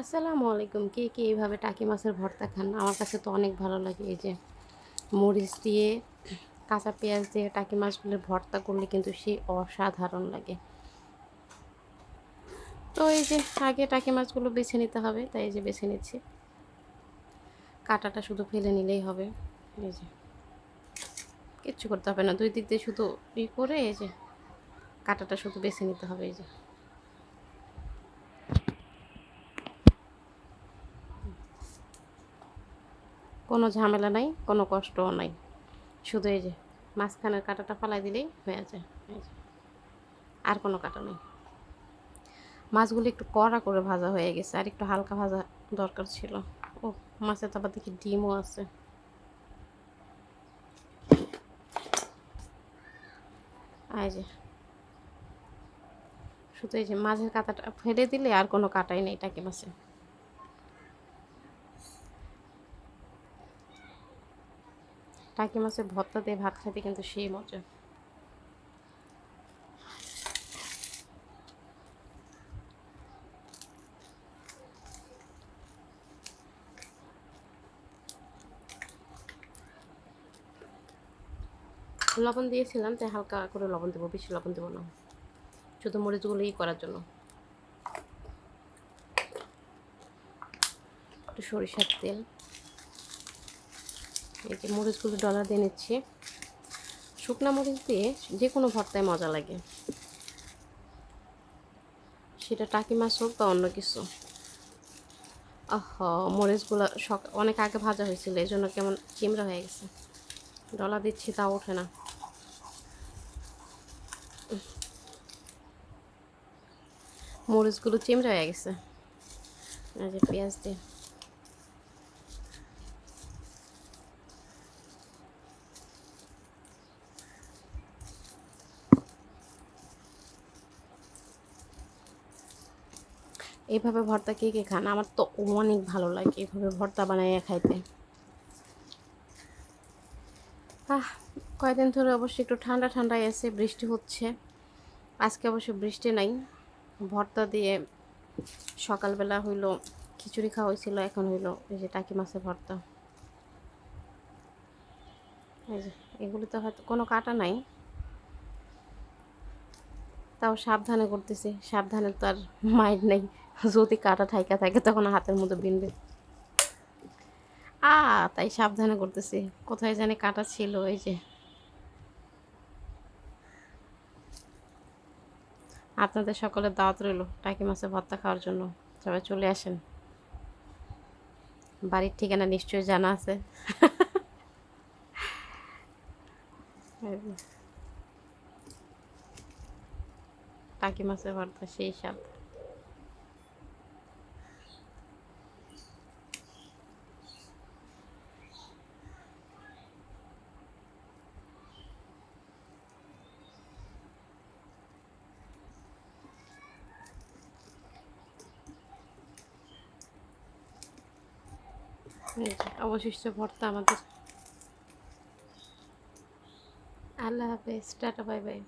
আসসালামু আলাইকুম। কে কে এইভাবে টাকি মাছের ভর্তা খান? আমার কাছে তো অনেক ভালো লাগে এই যে মরিচ দিয়ে, কাঁচা পেঁয়াজ দিয়ে টাকি মাছগুলোর ভর্তা করলে কিন্তু সেই অসাধারণ লাগে। তো এই যে আগে টাকি মাছগুলো বেছে নিতে হবে, তাই এই যে বেছে নিচ্ছি। কাঁটাটা শুধু ফেলে নিলেই হবে। এই যে কিচ্ছু করতে হবে না। দুই দিক দিয়ে শুধু ই করে এই যে কাঁটাটা শুধু বেছে নিতে হবে এই যে। কোনো ঝামেলা নাই, কোনো কষ্টও নাই। শুধু এই যে মাঝখানের কাঁটাটা ফালাই দিলেই হয়ে যায়। আর কোনো কাটা নেই। মাছগুলো একটু কড়া করে ভাজা হয়ে গেছে, আর একটু হালকা ভাজা দরকার ছিল। ও, মাছের আবার দেখি ডিমও আছে। যে, শুধু এই যে মাছের কাঁটাটা ফেলে দিলে আর কোনো কাটাই নেই টাকি মাছে টাকি মাছের ভর্তা দিয়ে ভাত খাইতে কিন্তু সেই মজা। লবণ দিয়েছিলাম, তাই হালকা করে লবণ দেবো, বেশি লবণ দেবো না। শুধু মরিচগুলো করার জন্য। একটু সরিষার তেল। এই যে মরিচগুলো ডলা দিয়ে নিচ্ছি। শুকনা মরিচ দিয়ে যে কোনো ভর্তায় মজা লাগে। সেটা টাকি মাছ হোক বা অন্য কিছু। আহ, মরিচগুলো সক অনেক আগে ভাজা হয়েছিল, এই জন্য কেমন চিমড়া হয়ে গেছে। ডলা দিচ্ছি, তাও ওঠে না। মরিচগুলো চিমড়া হয়ে গেছে। পেঁয়াজ দিয়ে। এইভাবে ভর্তা কে কে খান? আমার তো অনেক ভালো লাগে এইভাবে ভর্তা বানাইয়া খাইতে। আহ কয়েকদিন ধরে অবশ্যই একটু ঠান্ডা ঠান্ডায় আছে, বৃষ্টি হচ্ছে। আজকে অবশ্য বৃষ্টি নাই। ভর্তা দিয়ে সকালবেলা হইল খিচুড়ি খাওয়া হয়েছিল এখন হইল এই যে টাকি মাছের ভর্তা। এই যে হয়তো কোনো কাটা নাই। তাও সাবধানে করতেছি, সাবধানে তো আর মাইন্ড নেই। যদি কাটা ঠাইকা থাকে তখন হাতের মধ্যে বিনবে। আ, তাই সাবধানে করতেছি। কোথায় জানি কাটা ছিল, এই যে। আপনাদের সকলের দাওয়াত রইল টাকি মাছের ভর্তা খাওয়ার জন্য। সবাই চলে আসেন। বাড়ির ঠিকানা নিশ্চয়ই জানা আছে। টাকি মাছের ভর্তা, সেই স্বাদ। অবশিষ্ট ভর্তা আমাদের। আল্লাহ হাফেজ টাটা বাই বাই।